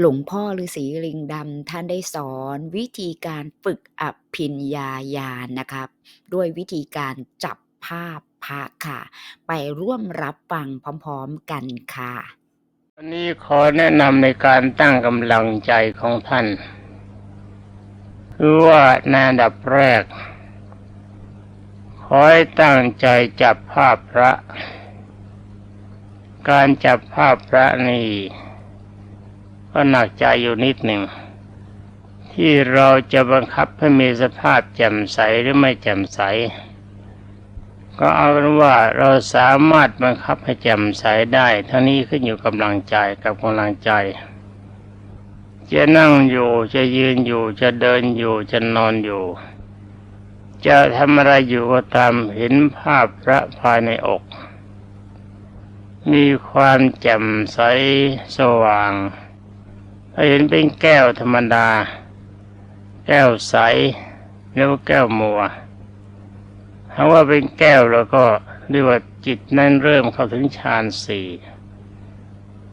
หลวงพ่อฤาษีลิงดำท่านได้สอนวิธีการฝึกอภิญญาญาณนะครับ ด้วยวิธีการจับภาพพระค่ะ ไปร่วมรับฟังพร้อมๆกันค่ะวันนี้ขอแนะนำในการตั้งกำลังใจของท่านคือว่าในอันดับแรก ขอให้ตั้งใจจับภาพพระ การจับภาพพระนี่ ก็หนักใจอยู่นิดหนึ่ง ที่เราจะบังคับให้มีสภาพแจ่มใสหรือไม่แจ่มใส ก็เอาเป็นว่าเราสามารถบังคับให้แจ่มใสได้ทั้งนี้ขึ้นอยู่กำลังใจกับกำลังใจ จะนั่งอยู่จะยืนอยู่จะเดินอยู่จะนอนอยู่ จะทำอะไรอยู่ก็ตามเห็นภาพพระภายในอกมีความแจ่มใสสว่าง เห็นเป็นแก้วธรรมดา แก้วใสหรือว่าแก้วมัวถ้าว่าเป็นแก้วแล้วก็เรียกว่าจิตนั้นเริ่มเข้าถึงฌานสี่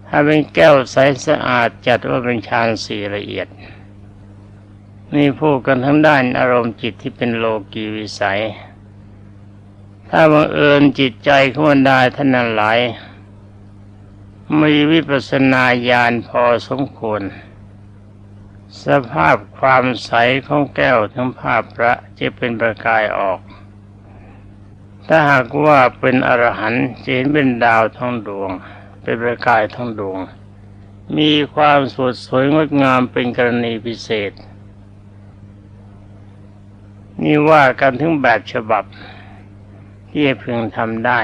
ถ้าเป็นแก้วใสสะอาดจัดว่าเป็นฌานสี่ละเอียด นี่พูดกันทั้งด้านอารมณ์จิตที่เป็นโลกีวิสัย ถ้าบังเอิญจิตใจของบรรดาท่านนั้นหลาย มีวิปัสสนาญาณพอสมควร สภาพความใสของแก้วทั้งภาพพระจะเป็นประกายออก ถ้าหากว่าเป็นอรหันต์จะเห็นเป็นดาวท้องดวง เป็นประกายท้องดวง มีความสดสวยงดงามเป็นกรณีพิเศษ นี่ว่ากันถึงแบบฉบับที่พึงทำได้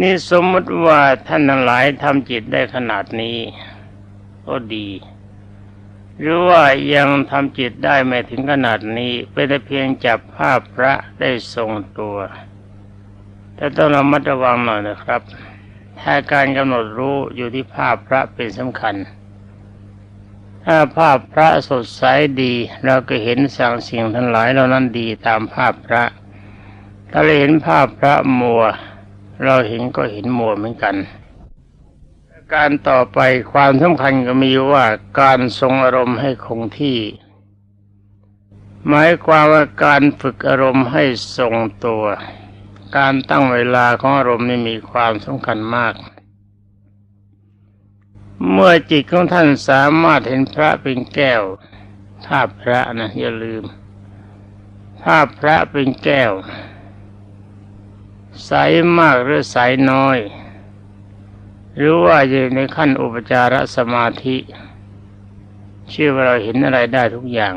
นี่สมมติว่าท่านทั้งหลายทำจิตได้ขนาดนี้ ก็ดี หรือว่ายังทำจิตได้ไม่ถึงขนาดนี้เป็นแต่เพียงจับภาพพระได้ทรงตัว แต่ต้องระมัดระวังหน่อยนะครับ ถ้าการกำหนดรู้อยู่ที่ภาพพระเป็นสำคัญ ถ้าภาพพระสดใสดี เราก็เห็นสั่งสิ่งทั้งหลายเหล่านั้นดีตามภาพพระ ถ้าเราเห็นภาพพระมัว เราเห็นก็เห็นมัวเหมือนกัน การต่อไปความสำคัญก็มีว่าการทรงอารมณ์ให้คงที่ หมายความว่าการฝึกอารมณ์ให้ทรงตัว การตั้งเวลาของอารมณ์นี่มีความสำคัญมากเมื่อจิตของท่านสามารถเห็นพระเป็นแก้วภาพระนะอย่าลืมภาพระเป็นแก้ว ใสมากหรือใสน้อย หรือว่าอยู่ในขั้นอุปจารสมาธิเชื่อว่าเราเห็นอะไรได้ทุกอย่าง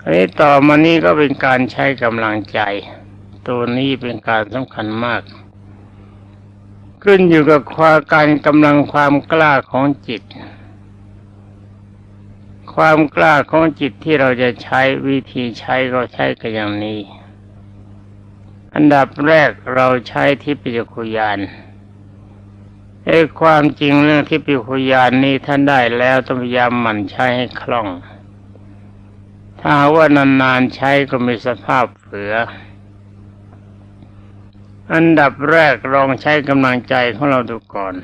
อันนี้ต่อมานี้ก็เป็นการใช้กำลังใจ ตัวนี้เป็นการสำคัญมาก ขึ้นอยู่กับความการกำลังความกล้าของจิต ความกล้าของจิตที่เราจะใช้วิธีใช้ก็ใช้กันอย่างนี้ อันดับแรกเราใช้ทิพยคุยานไอ้ความจริงเรื่องทิพยคุยานนี้ท่านได้แล้วต้องพยายามหมั่นใช้ให้คล่อง ถ้าว่านานๆใช้ก็มีสภาพเฝืออันดับแรกลองใช้กำลังใจของเราดูก่อน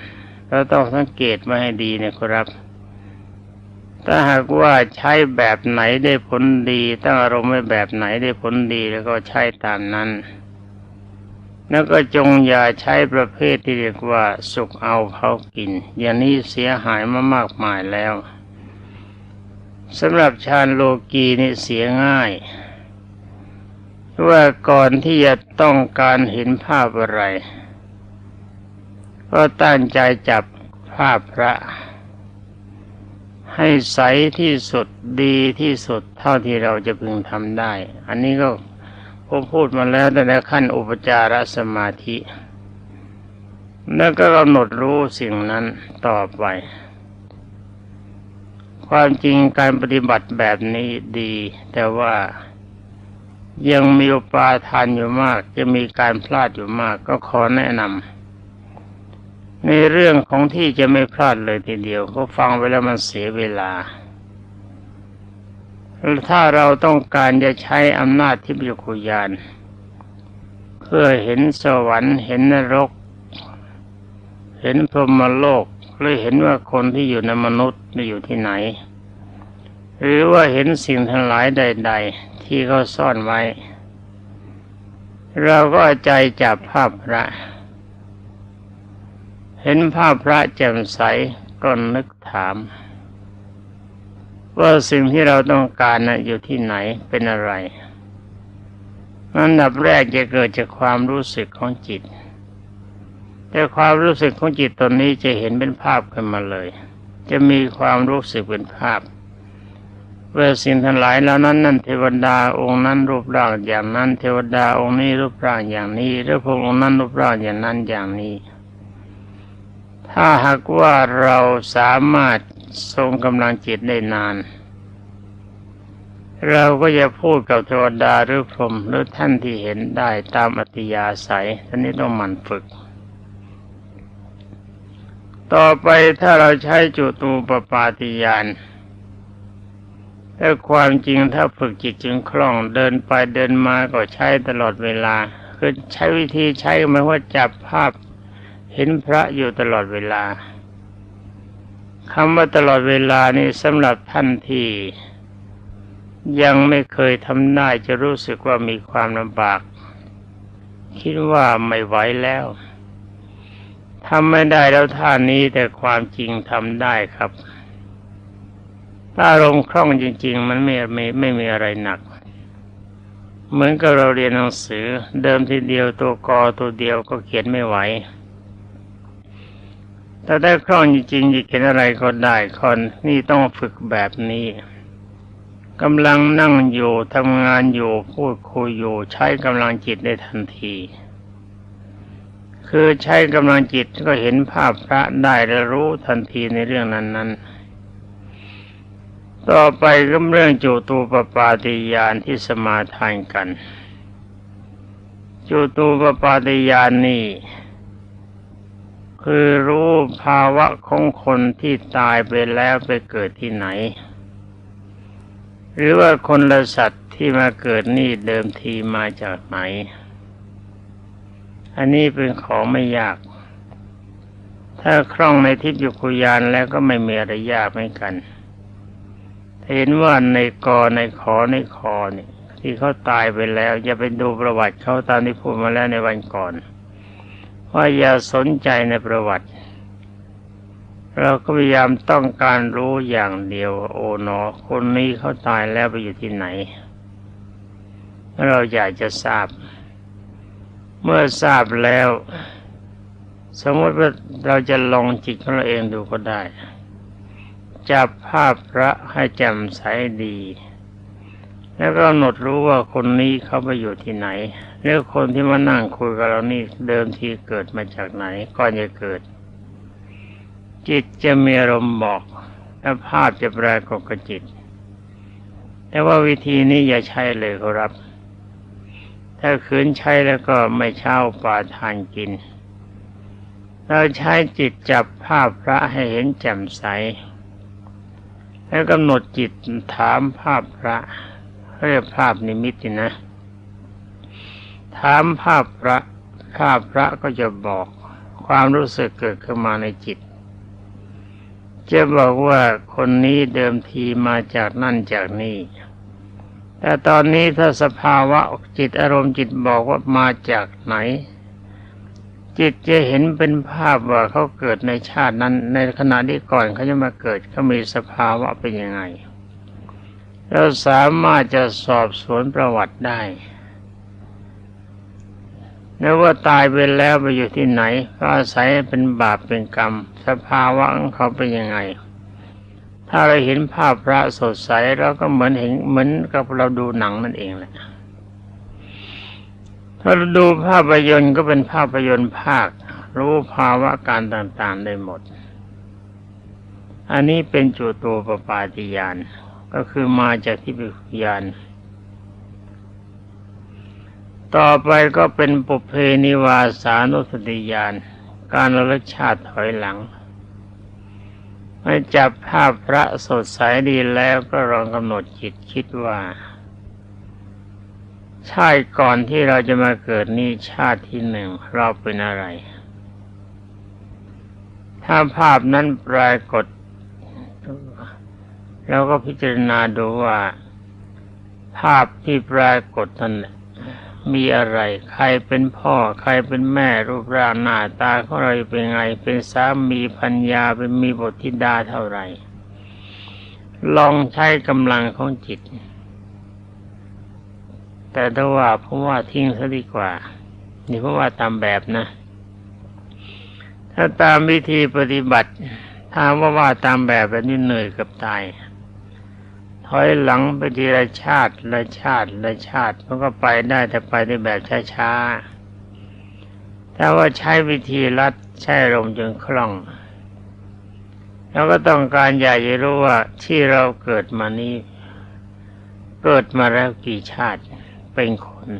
เราต้องสังเกตมาให้ดีนะครับ ถ้าหากว่าใช้แบบไหนได้ผลดี ตั้งอารมณ์ไว้แบบไหนได้ผลดีแล้วก็ใช้ตามนั้น แล้วก็จงอย่าใช้ประเภทที่เรียกว่า สุกเอาเผากิน อย่างนี้เสียหายมามากมายแล้วสำหรับฌานโลกีนี่เสียง่ายว่าก่อนที่จะต้องการเห็นภาพอะไร ก็ตั้งใจจับภาพพระ ให้ใสที่สุดดีที่สุดเท่าที่เราจะพึงทำได้ อันนี้ก็ ผมพูดมาแล้วแต่ในขั้นอุปจารสมาธิ แล้วก็กำหนดรู้สิ่งนั้นต่อไป ความจริงการปฏิบัติแบบนี้ดี แต่ว่ายังมีอุปาทานอยู่มาก จะมีการพลาดอยู่มาก ก็ขอแนะนำในเรื่องของที่จะไม่พลาดเลยทีเดียว ก็ฟังไปแล้วมันเสียเวลา ถ้าเราต้องการจะใช้อำนาจทิพยคุยาน เพื่อเห็นสวรรค์เห็นนรก เห็นพรหมโลกหรือเห็นว่าคนที่อยู่ในมนุษย์อยู่ที่ไหน หรือว่าเห็นสิ่งทั้งหลายใด ๆ ที่เขาซ่อนไว้ เราก็ใจจับภาพพระ เห็นภาพพระแจ่มใสก็นึกถาม ว่าสิ่งที่เราต้องการนะอยู่ที่ไหนเป็นอะไรอันดับแรกจะเกิดจากความรู้สึกของจิต แต่ความรู้สึกของจิตตอนนี้จะเห็นเป็นภาพขึ้นมาเลย จะมีความรู้สึกเป็นภาพว่าสิ่งทั้งหลายเหล่านั้นนั่นเทวดาองค์นั้นรูปร่างอย่างนั้น เทวดาองค์นี้รูปร่างอย่างนี้หรือพระองค์นั้นรูปร่างอย่างนั้นอย่างนี้ ถ้าหากว่าเราสามารถ ทรงกำลังจิตได้นาน เราก็จะพูดกับเทวดาหรือพรหมหรือท่านที่เห็นได้ตามอัตยาศัยท่านนี้ต้องหมั่นฝึก ต่อไปถ้าเราใช้จุตูปปาติยานแต่ความจริงถ้าฝึกจิตจึงคล่องเดินไปเดินมาก็ใช้ตลอดเวลา คือใช้วิธีใช้หมายว่าจับภาพเห็นพระอยู่ตลอดเวลา คำว่าตลอดเวลานี่สำหรับท่านที่ยังไม่เคยทำได้จะรู้สึกว่ามีความลำบาก คิดว่าไม่ไหวแล้วทำไม่ได้แล้วท่านี้แต่ความจริงทำได้ครับ ถ้าอารมณ์คล่องจริง ๆ มันไม่ไม่ไม่มีอะไรหนัก เหมือนกับเราเรียนหนังสือ เดิมทีเดียวตัวกอตัวเดียวก็เขียนไม่ไหว แต่ได้คล่องจริงๆจะเขียนอะไรก็ได้คนนี่ต้องฝึกแบบนี้กำลังนั่งอยู่ทำงานอยู่พูดคุยอยู่ใช้กำลังจิตได้ทันที คือใช้กำลังจิตก็เห็นภาพพระได้และรู้ทันทีในเรื่องนั้น ๆ ต่อไปก็เรื่องจูตูปปาติยานที่สมาทานกัน จูตูปปาติยานนี่ คือรู้ภาวะของคนที่ตายไปแล้วไปเกิดที่ไหน หรือว่าคนละสัตว์ที่มาเกิดนี่เดิมทีมาจากไหน อันนี้เป็นของไม่ยาก ถ้าคล่องในทิพยคุยานแล้วก็ไม่มีอะไรยากเหมือนกันเห็นว่าในกอในขอในคอนี่ที่เขาตายไปแล้ว อย่าไปดูประวัติเขาตามที่พูดมาแล้วในวันก่อน ว่าอย่าสนใจในประวัติ เราก็พยายามต้องการรู้อย่างเดียว โอ๋หนอ คนนี้เขาตายแล้วไปอยู่ที่ไหน เราอยากจะทราบ เมื่อทราบแล้ว สมมติว่าเราจะลองจิตของเราเองดูก็ได้ จับภาพพระให้แจ่มใสดี แล้วก็หนดรู้ว่าคนนี้เขาไปอยู่ที่ไหน แล้วคนที่มานั่งคุยกับเรานี่เดิมทีเกิดมาจากไหนก่อนจะเกิด จิตจะมีอารมณ์บอกและภาพจะปรากฏกับจิต แต่ว่าวิธีนี้อย่าใช้เลยครับ ถ้าขืนใช้แล้วก็ไม่เช่าป่าทานกิน เราใช้จิตจับภาพพระให้เห็นแจ่มใส แล้วกำหนดจิตถามภาพพระเรียกภาพนิมิตนะ ถามภาพพระภาพพระก็จะบอกความรู้สึกเกิดขึ้นมาในจิต จะบอกว่าคนนี้เดิมทีมาจากนั่นจากนี่ แต่ตอนนี้ถ้าสภาวะจิตอารมณ์จิตบอกว่ามาจากไหน จิตจะเห็นเป็นภาพว่าเขาเกิดในชาตินั้น ในขณะที่ก่อนเขาจะมาเกิดเขามีสภาวะเป็นยังไง เราสามารถจะสอบสวนประวัติได้ แล้วว่าตายไปแล้วไปอยู่ที่ไหนก็อาศัยเป็นบาปเป็นกรรม สภาวะของเขาเป็นยังไง ถ้าเราเห็นภาพพระสดใสเราก็เหมือนเห็นเหมือนกับเราดูหนังนั่นเองแหละถ้าเราดูภาพยนตร์ก็เป็นภาพยนตร์ภาค รู้ภาวะการต่างๆได้หมด อันนี้เป็นจุดตูปปาติยานก็คือมาจากที่ปิยาน ต่อไปก็เป็นปุเพนิวาสานุสติยานการระลึกชาติถอยหลังเมื่อจับภาพพระสดใสดีแล้วก็ลองกำหนดจิตคิดว่า ชาติก่อนที่เราจะมาเกิดนี่ชาติที่หนึ่งเราเป็นอะไร ถ้าภาพนั้นปรากฏเราก็พิจารณาดูว่า ภาพที่ปรากฏนั้นน่ะ มีอะไร ใครเป็นพ่อ ใครเป็นแม่รูปร่างหน้าตาของเราเป็นไง เป็นสามีพัญญาเป็นมีบทธิดาเท่าไหร่ ลองใช้กำลังของจิต แต่ถ้าว่าผมว่าทิ้งซะดีกว่า นี่เพราะว่าตามแบบนะ ถ้าตามวิธีปฏิบัติถามว่าว่าตามแบบแบบนี้เหนื่อยกับตาย อยหลังไปทีละชาติละชาติละชาติมันก็ไปได้แต่ไปในแบบช้าๆถ้าว่าใช้วิธีรัดใช้ลมจนคล่องเราก็ต้องการอยากจะรู้ว่าที่เราเกิดมานี้เกิดมาแล้วกี่ชาติเป็นคน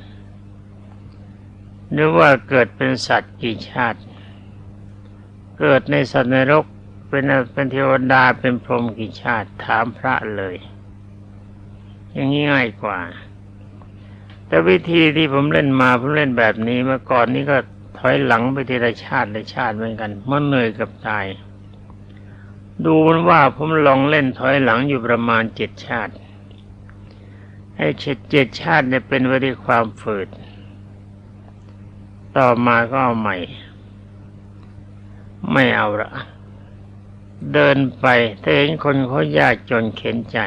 หรือว่าเกิดเป็นสัตว์กี่ชาติ เกิดในสัตว์นรกเป็นเป็นเทวดาเป็นพรหมกี่ชาติถามพระเลย อย่างนี้ง่ายกว่า แต่วิธีที่ผมเล่นมาผมเล่นแบบนี้เมื่อก่อนนี้ก็ถอยหลังไปทีละชาติละชาติเหมือนกันมันเหนื่อยกับตาย ดูมันว่าผมลองเล่นถอยหลังอยู่ประมาณเจ็ดชาติไอ้เจ็ดเจ็ดชาติเนี่ยเป็นไปด้วยความฝืด ต่อมาก็เอาใหม่ ไม่เอาละเดินไปถ้าเห็นคนเขายากจนเข็นใจ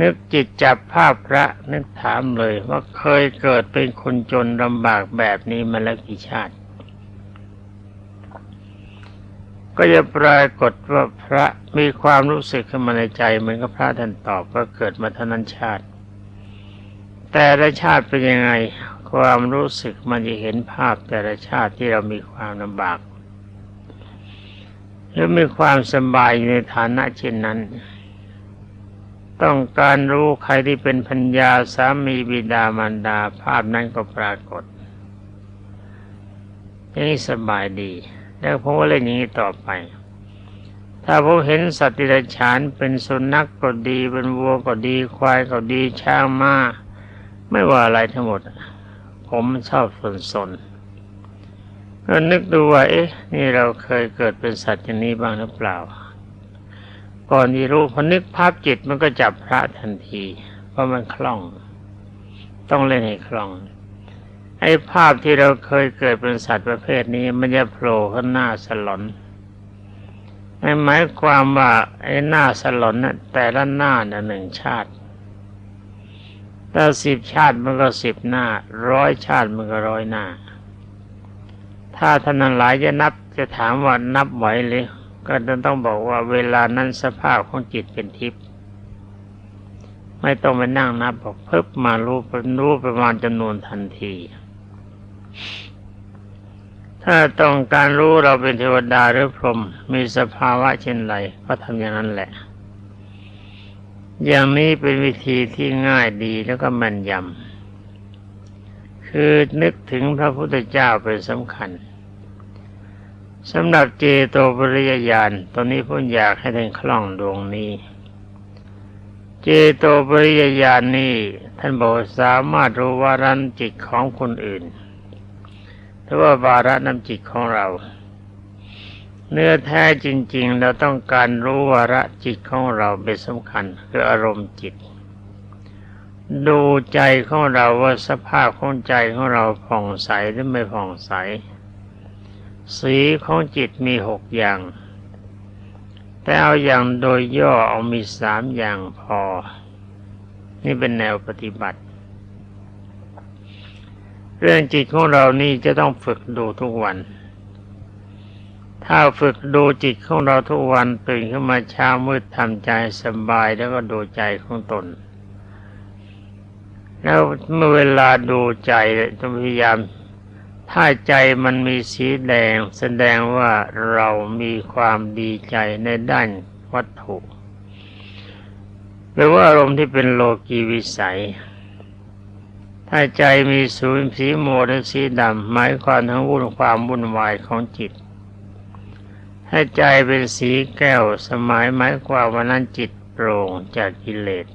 นึกจิตจับภาพพระนึกถามเลยว่าเคยเกิดเป็นคนจนลำบากแบบนี้มาแล้วกี่ชาติ ก็จะปรากฏว่าพระมีความรู้สึกขึ้นมาในใจเหมือนกับพระท่านตอบว่าเกิดมาเท่านั้นชาติ แต่ละชาติเป็นยังไงความรู้สึกมันจะเห็นภาพแต่ละชาติที่เรามีความลำบากหรือมีความสบายในฐานะเช่นนั้น ต้องการรู้ใครที่เป็นพัญญาสามีบิดามารดาภาพนั้นก็ปรากฏอย่างนี้สบายดี แล้วผมก็เล่นอย่างนี้ต่อไป ถ้าผมเห็นสัตว์ดิรัจฉานเป็นสุนัขกก็ดี เป็นวัวก็ดีควายก็ดีช้างม้าไม่ว่าอะไรทั้งหมด ผมชอบสนสนก็นึกดูว่าเอ๊ะ นี่เราเคยเกิดเป็นสัตว์อย่างนี้บ้างหรือเปล่า ก่อนที่รู้พอนึกภาพจิตมันก็จับพระทันทีเพราะมันคล่อง ต้องเล่นให้คล่อง ไอ้ภาพที่เราเคยเกิดเป็นสัตว์ประเภทนี้มันจะโผล่ขึ้นหน้าสลอนหมายความว่าไอ้หน้าสลอนน่ะแต่ละหน้าน่ะหนึ่งชาติถ้าสิบชาติมันก็สิบหน้า ร้อยชาติมันก็ร้อยหน้า ถ้าท่านหลายจะนับจะถามว่านับไหวหรือ ก็จะต้องบอกว่าเวลานั้นสภาพของจิตเป็นทิพย์ไม่ต้องไปนั่งนับบอกเพิ่มมารู้รู้ประมาณจำนวนทันที ถ้าต้องการรู้เราเป็นเทวดาหรือพรหมมีสภาวะเช่นไรก็ทำอย่างนั้นแหละ อย่างนี้เป็นวิธีที่ง่ายดีแล้วก็แม่นยำคือนึกถึงพระพุทธเจ้าเป็นสำคัญ สำหรับเจโตปริยญาณตอนนี้ผมอยากให้ท่านคล่องดวงนี้ เจโตปริยญาณนี้ท่านบอกสามารถรู้วาระจิตของคนอื่นหรือว่าวาระน้ำจิตของเรา เนื้อแท้จริง ๆ เราต้องการรู้วาระจิตของเราเป็นสำคัญคืออารมณ์จิต ดูใจของเราว่าสภาพของใจของเราผ่องใสหรือไม่ผ่องใส สีของจิตมีหกอย่าง แต่เอาอย่างโดยย่อเอามีสามอย่างพอ นี่เป็นแนวปฏิบัติ เรื่องจิตของเรานี่จะต้องฝึกดูทุกวัน ถ้าฝึกดูจิตของเราทุกวันตื่นขึ้นมาเช้ามืดทำใจสบายแล้วก็ดูใจของตนแล้วเมื่อเวลาดูใจต้องพยายาม ถ้าใจมันมีสีแดงแสดงว่าเรามีความดีใจในด้านวัตถุหรือว่าอารมณ์ที่เป็นโลกีวิสัย ถ้าใจมีสูนสีโมหรือสีดำหมายความทั้งวุ่นความวุ่นวายของจิต ถ้าใจเป็นสีแก้วสมัยหมายความว่านั้นจิตโปร่งจากกิเลส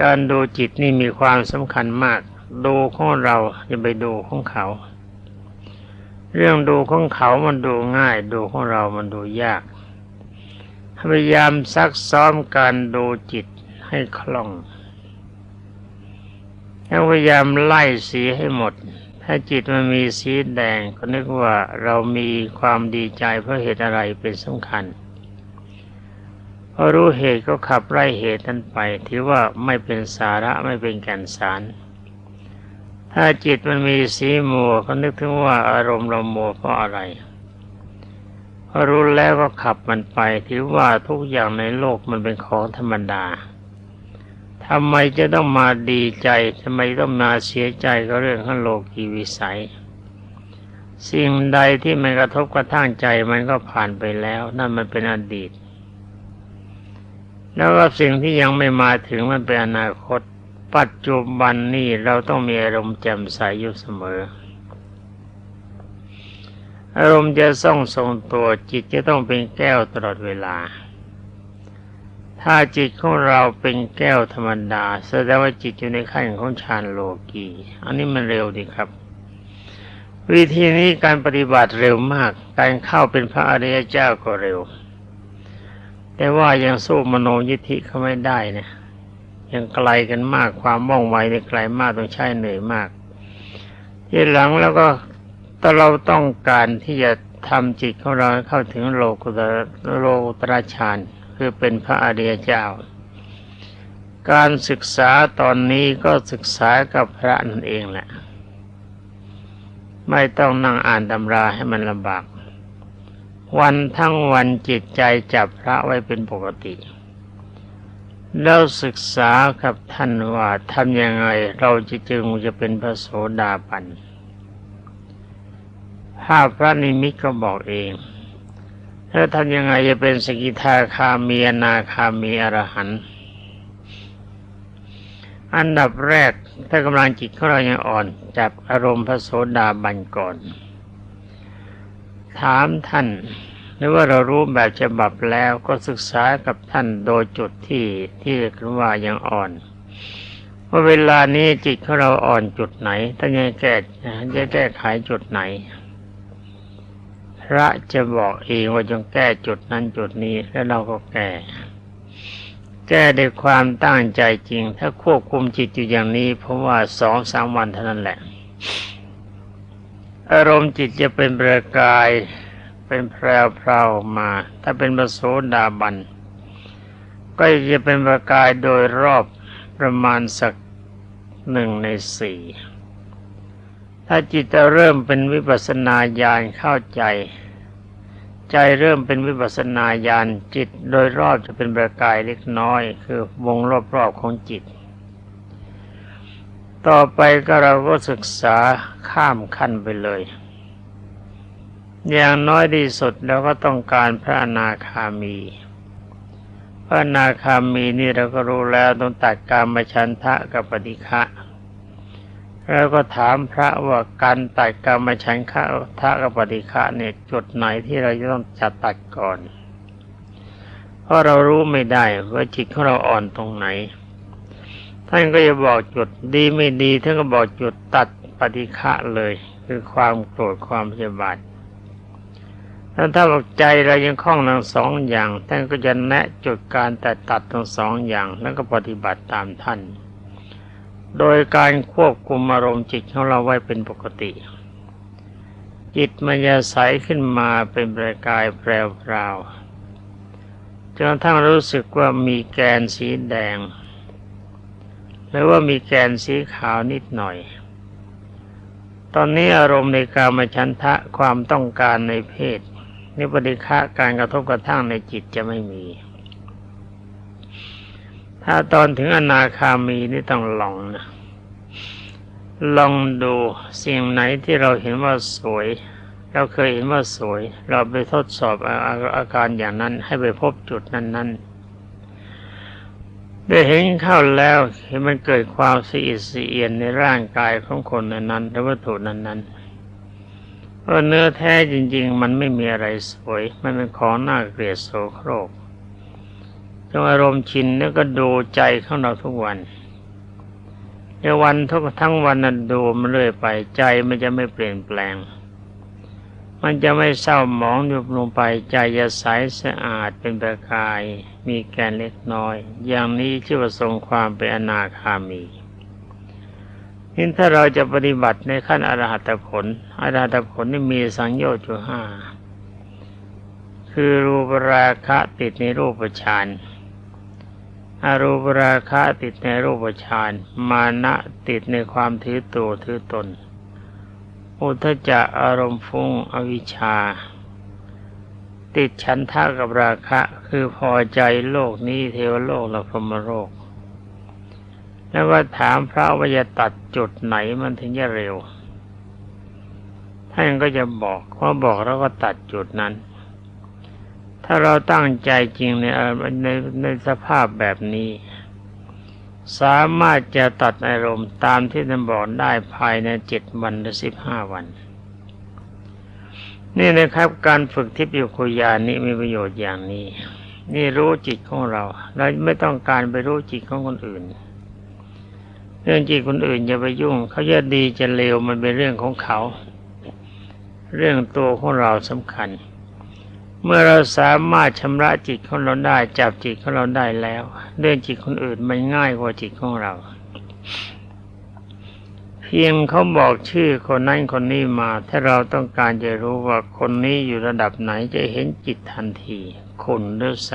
การดูจิตนี่มีความสำคัญมาก ดูของเราอย่าไปดูของเขา เรื่องดูของเขามันดูง่าย ดูของเรามันดูยากพยายามซักซ้อมการดูจิตให้คล่องแล้วพยายามไล่สีให้หมด ถ้าจิตมันมีสีแดงก็นึกว่าเรามีความดีใจเพราะเหตุอะไรเป็นสำคัญพอรู้เหตุก็ขับไล่เหตุนั้นไป ถือว่าไม่เป็นสาระไม่เป็นแก่นสาร ถ้าจิตมันมีสีมัวก็นึกถึงว่าอารมณ์เรามัวเพราะอะไรพอรู้แล้วก็ขับมันไปถือว่าทุกอย่างในโลกมันเป็นของธรรมดาทำไมจะต้องมาดีใจทำไมต้องมาเสียใจก็เรื่องของโลกีวิสัย สิ่งใดที่มันกระทบกระทั่งใจมันก็ผ่านไปแล้ว นั่นมันเป็นอดีต แล้วก็สิ่งที่ยังไม่มาถึงมันเป็นอนาคต ปัจจุบันนี้เราต้องมีอารมณ์แจ่มใสอยู่เสมอ อารมณ์จะส่องทรงตัวจิตจะต้องเป็นแก้วตลอดเวลา ถ้าจิตของเราเป็นแก้วธรรมดา แสดงว่าจิตอยู่ในขั้นของฌานโลกีอันนี้มันเร็วดีครับ วิธีนี้การปฏิบัติเร็วมาก การเข้าเป็นพระอริยเจ้าก็เร็ว แต่ว่ายังสู้มโนยิทธิเขาไม่ได้นะ ยังไกลกันมากความว่องไวในไกลมากต้องใช้เหนื่อยมากทีหลังแล้วก็ถ้าเราต้องการที่จะทำจิตของเราเข้าถึงโลกุตระโลตระฌานคือเป็นพระอริยเจ้า การศึกษาตอนนี้ก็ศึกษากับพระนั่นเองแหละ ไม่ต้องนั่งอ่านตำราให้มันลำบาก วันทั้งวันจิตใจจับพระไว้เป็นปกติ แล้วศึกษากับท่านว่าทำยังไงเราจะจึงจะเป็นพระโสดาบันภาพพระนิมิตก็บอกเองแล้วทำยังไงจะเป็นสกิทาคามีอนาคามีอรหันต์อันดับแรกถ้ากำลังจิตของเรายังอ่อน จับอารมณ์พระโสดาบันก่อน ถามท่าน หรือว่าเรารู้แบบฉบับแล้วก็ศึกษากับท่านโดยจุดที่ที่เรียกว่ายังอ่อนว่าเวลานี้จิตของเราอ่อนจุดไหนท่านจะแก้จะแก้ไขจุดไหน พระจะบอกเองว่าจงแก้จุดนั้นจุดนี้แล้วเราก็แก้แก้ด้วยความตั้งใจจริง ถ้าควบคุมจิตอยู่อย่างนี้ เพราะว่าสองสามวันเท่านั้นแหละ อารมณ์จิตจะเป็นประกาย เป็นแพรวพราวมา ถ้าเป็นประโสดาบัน ก็จะเป็นประกายโดยรอบประมาณสักหนึ่งในสี่ถ้าจิตจะเริ่มเป็นวิปัสสนาญาณเข้าใจ ใจเริ่มเป็นวิปัสสนาญาณจิตโดยรอบจะเป็นประกายเล็กน้อย คือวงรอบๆของจิต ต่อไปก็เราก็ศึกษาข้ามขั้นไปเลย อย่างน้อยที่สุดเราก็ต้องการพระอนาคามี พระอนาคามีนี่เราก็รู้แล้วต้องตัดการมชันทะกับปฏิฆะแล้วก็ถามพระว่าการตัดกรรมฉันทะกับปฏิฆะเนี่ยจุดไหนที่เราจะต้องจัดตัดก่อน เพราะเรารู้ไม่ได้ว่าจิตของเราอ่อนตรงไหน ท่านก็จะบอกจุดดีไม่ดีท่านก็บอกจุดตัดปฏิฆะเลย คือความโกรธความพยาบาท ถ้าถ้าบอกใจเรายังคล้องทั้งสองอย่างท่านก็จะแนะจุดการแตัดตัดทั้งสองอย่างแล้วก็ปฏิบัติตามท่าน โดยการควบคุมอารมณ์จิตของเราไว้เป็นปกติ จิตมันจะใสขึ้นมาเป็นประกายแปรวๆจนกระทั่งรู้สึกว่ามีแกนสีแดง หรือว่ามีแกนสีขาวนิดหน่อยตอนนี้อารมณ์ในการมชันทะความต้องการในเพศ นิปฏิฆะการกระทบกระทั่งในจิตจะไม่มี ถ้าตอนถึงอนาคามีนี่ต้องลองนะลองดูสิ่งไหนที่เราเห็นว่าสวย เราเคยเห็นว่าสวย เราไปทดสอบอาอาการอย่างนั้นให้ไปพบจุดนั้นๆได้เห็นเข้าแล้วเห็นมันเกิดความสีอิสีเอียนในร่างกายของคนนั้นๆหรือวัตถุนั้นๆ พราะเนื้อแท้จริง ๆ มันไม่มีอะไรสวย มันเป็นของน่าเกลียดโสโครกจงอารมณ์ชินแล้วก็ดูใจของเราทุกวันในวันทุกทั้งวันนั้นดูมันเรื่อยไปใจมันจะไม่เปลี่ยนแปลง มันจะไม่เศร้าหมองยุบลงไปใจจะใสสะอาดเป็นประกาย มีแกนเล็กน้อย อย่างนี้ชื่ว่าทรงความเป็นอนาคามี นี่ถ้าเราจะปฏิบัติในขั้นอรหัตผลอรหัตผลนี่มีสังโยชน์อยู่ห้าคือรูปราคะติดในรูปฌานอารูปราคะติดในรูปฌานมานะติดในความถือตัวถือตน อุทจจะอารมณ์ฟุ้งอวิชชา ติดฉันทะกับราคะ คือพอใจโลกนี้เทวโลกและพรหมโลก แล้วก็ถามพระว่าจะตัดจุดไหนมันถึงจะเร็ว ท่านก็จะบอกพอบอกแล้วก็ตัดจุดนั้น ถ้าเราตั้งใจจริงในในในสภาพแบบนี้ สามารถจะตัดอารมณ์ตามที่ท่านบอกได้ภายในเจ็ดวันหรือสิบห้าวัน นี่นะครับการฝึกทิพย์คุยานนี้มีประโยชน์อย่างนี้ นี่รู้จิตของเรา เราไม่ต้องการไปรู้จิตของคนอื่น รื่องจิตคนอื่นอย่าไปยุ่ง เขาจะดีจะเลวมันเป็นเรื่องของเขา เรื่องตัวของเราสำคัญ เมื่อเราสามารถชำระจิตของเราได้จับจิตของเราได้แล้ว เรื่องจิตคนอื่นมันง่ายกว่าจิตของเรา เพียงเขาบอกชื่อคนนั้นคนนี้มา ถ้าเราต้องการจะรู้ว่าคนนี้อยู่ระดับไหนจะเห็นจิตทันทีขุนหรือใส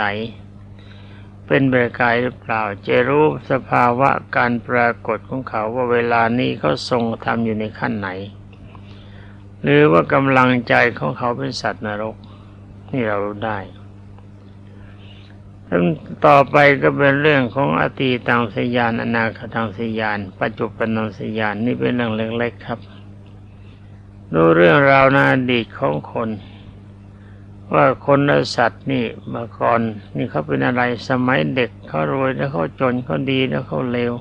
เป็นประกายหรือเปล่า จะรู้สภาวะการปรากฏของเขาว่าเวลานี้เขาทรงทำอยู่ในขั้นไหน หรือว่ากำลังใจของเขาเป็นสัตว์นรกนี่เรารู้ได้แล้วต่อไปก็เป็นเรื่องของอตีตังสยานอนาคตังสยาน ปัจจุบันนังสยานนี่เป็นเรื่องเล็กๆครับรู้เรื่องราวในอดีตของคน ว่าคนและสัตว์นี่เมื่อก่อนนี่เขาเป็นอะไรสมัยเด็กเขารวยแล้วเขาจนเขาดีแล้วเขาเลว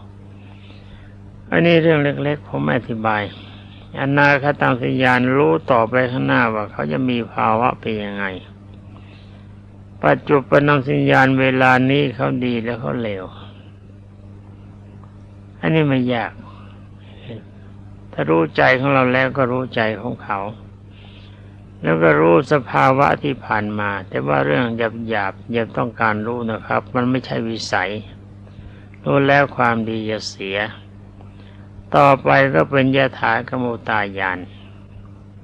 อันนี้เรื่องเล็กๆ ผมไม่อธิบายอนาคตังสยานรู้ต่อไปข้างหน้าว่าเขาจะมีภาวะเป็นยังไง ปัจจุบันนสัญญาณเวลานี้เขาดีแล้วเขาเลวอันนี้ไม่ยาก ถ้ารู้ใจของเราแล้วก็รู้ใจของเขา แล้วก็รู้สภาวะที่ผ่านมา แต่ว่าเรื่องหยาบหยาบย่าต้องการรู้นะครับ มันไม่ใช่วิสัย รู้แล้วความดีจะเสีย ต่อไปก็เป็นยถากรรมุตายาน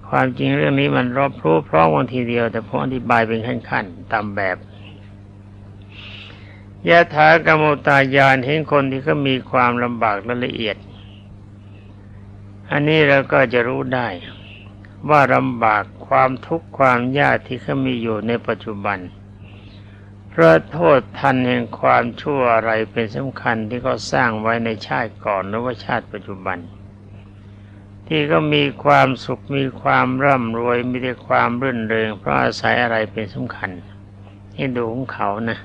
ความจริงเรื่องนี้มันรอบรู้พร้อมวันทีเดียว แต่ผมอธิบายเป็นขั้นๆตามแบบยถากรรมตายานเห็นคนที่เขามีความลำบากและละเอียด อันนี้เราก็จะรู้ได้ ว่าลำบากความทุกข์ความยากที่เขามีอยู่ในปัจจุบันเพราะโทษทันแห่งความชั่วอะไรเป็นสำคัญที่เขาสร้างไว้ในชาติก่อนหรือว่าชาติปัจจุบัน ที่ก็มีความสุขมีความร่ำรวยมีแต่ความรื่นเริงเพราะอาศัยอะไรเป็นสำคัญให้ดูของเขานะ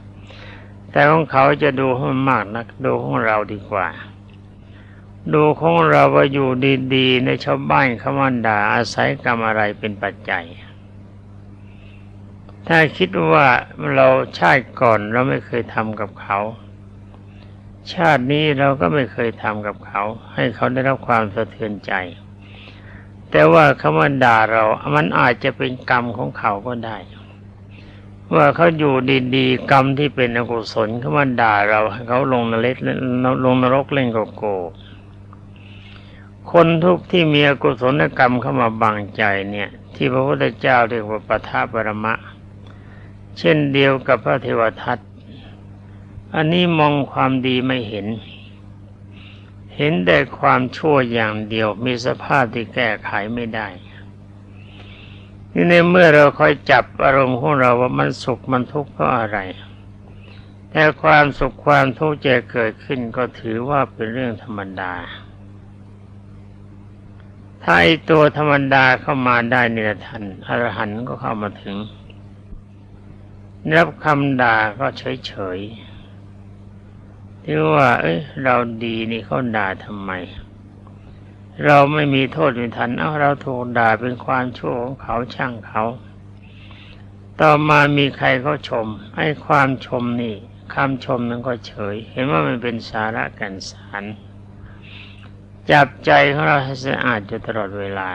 แต่ของเขาจะดูให้มันมากนักดูของเราดีกว่า ดูของเราว่าอยู่ดีๆ ในชาวบ้านเขามันด่าอาศัยกรรมอะไรเป็นปัจจัย ถ้าคิดว่าเราชาติก่อนเราไม่เคยทำกับเขา ชาตินี้เราก็ไม่เคยทำกับเขา ให้เขาได้รับความสะเทือนใจ แต่ว่าคำว่าด่าเรา มันอาจจะเป็นกรรมของเขาก็ได้ ว่าเขาอยู่ดีๆ กรรมที่เป็นอกุศลเขามาด่าเราเขาลงนรกลงนรกเล่นโกโก้ คนทุกที่มีอกุศลกรรมเข้ามาบังใจเนี่ย ที่พระพุทธเจ้าเรียกว่าปทาปรมะ เช่นเดียวกับพระเทวทัตอันนี้มองความดีไม่เห็น เห็นแต่ความชั่วอย่างเดียวมีสภาพที่แก้ไขไม่ได้นี่ในเมื่อเราคอยจับอารมณ์ของเราว่ามันสุขมันทุกข์เพราะอะไร แต่ความสุขความทุกข์จะเกิดขึ้นก็ถือว่าเป็นเรื่องธรรมดา ถ้าไอตัวธรรมดาเข้ามาได้เนี่ยทันอรหันต์ก็เข้ามาถึงรับคำด่าก็เฉยๆที่ว่า เอ้ย เราดีนี่เขาด่าทำไม เราไม่มีโทษไม่ทันเอาเราถูกด่าเป็นความชั่วของเขาช่างเขา ต่อมามีใครเขาชมไอ้ความชมนี่คำชมนั้นก็เฉย เห็นว่ามันเป็นสาระแกันสาร จับใจของเราให้สะอาดอยู่ตลอดเวลา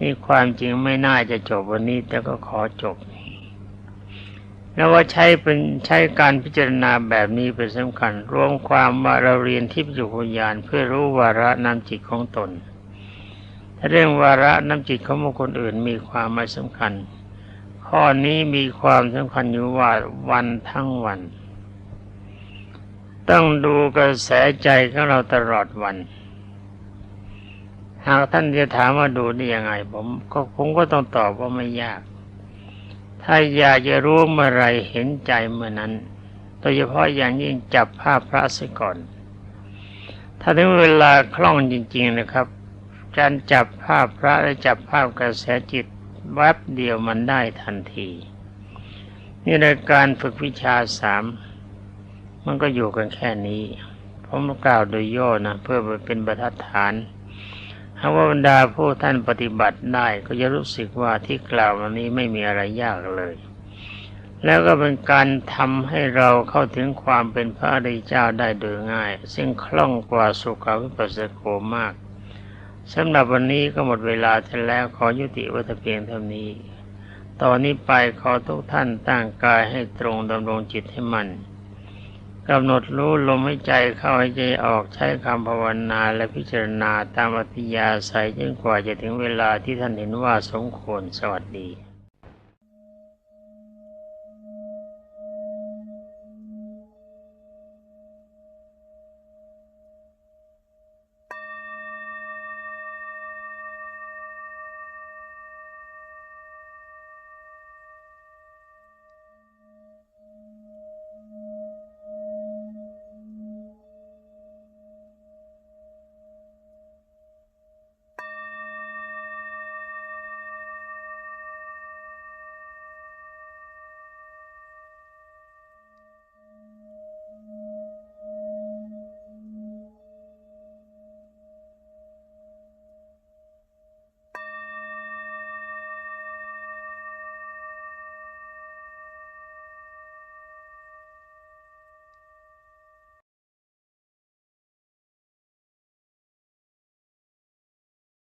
นี่ความจริงไม่น่าจะจบวันนี้ แต่ก็ขอจบแล้วว่าใช้เป็นใช้การพิจารณาแบบนี้เป็นสำคัญ รวมความว่าเราเรียนทิพยวิญญาณเพื่อรู้วาระนำจิตของตนถ้าเรื่องวาระนำจิตของบุคคลอื่นมีความไม่สำคัญ ข้อนี้มีความสำคัญอยู่ว่าวันทั้งวัน ต้องดูกระแสใจของเราตลอดวัน หากท่านจะถามว่าดูได้ยังไง ผมก็ผมก็ต้องตอบว่าไม่ยาก ถ้าอยากจะรู้เมื่อไรเห็นใจเมื่อนั้น โดยเฉพาะอย่างยิ่งจับภาพพระเสียก่อน ถ้าถึงเวลาคล่องจริง ๆนะครับ การจับภาพพระและจับภาพกระแสจิตแวบเดียวมันได้ทันที นี่ในการฝึกวิชาสามมันก็อยู่กันแค่นี้ ผมกล่าวโดยย่อนะเพื่อเป็นบรรทัดฐาน หากว่าบรรดาผู้ท่านปฏิบัติได้ก็จะรู้สึกว่าที่กล่าวมานี้ไม่มีอะไรยากเลย แล้วก็เป็นการทำให้เราเข้าถึงความเป็นพระอริยเจ้าได้โดยง่าย ซึ่งคล่องกว่าสุขวิปัสสโกมากสำหรับวันนี้ก็หมดเวลาเสร็จแล้วขอยุติวัตเพียงเท่านี้ ตอนนี้ไปขอทุกท่านตั้งกายให้ตรงดำรงจิตให้มัน กำหนดรู้ลมหายใจเข้าหายใจออกใช้คำภาวนาและพิจารณาตามอัธยาศัยจนกว่าจะถึงเวลาที่ท่านเห็นว่าสมควรสวัสดี